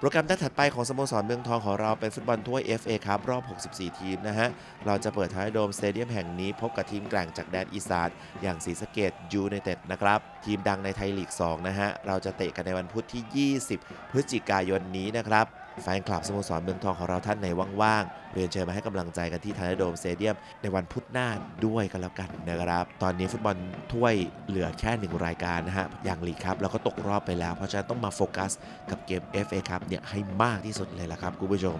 โปรแกรมนัดถัดไปของสโมสรเมืองทองของเราเป็นฟุตบอลถ้วย FA ครับรอบ 64 ทีมนะฮะ เราจะเปิดท้ายโดมสเตเดียมแห่งนี้พบกับทีมแกร่งจากแดนอีสานอย่างศรีสะเกดยูไนเต็ดนะครับ ทีมดังในไทยลีก 2 นะฮะ เราจะเตะกันในวันพุธที่ 20 พฤศจิกายนนี้นะครับ แฟนคลับสโมสรเมืองทองของเราท่านไหนว่างๆเรียนเชิญมาให้กำลังใจกันที่ไทยโดมสเตเดียมในวันพุธหน้าด้วยกันแล้วกันนะครับ ตอนนี้ฟุตบอลถ้วยเหลือแค่หนึ่งรายการนะฮะอย่างลีกครับเราก็ตกรอบไปแล้ว เพราะฉะนั้นต้องมาโฟกัสกับเกม FA ครับเนี่ยให้มากที่สุดเลยละครับคุณผู้ชม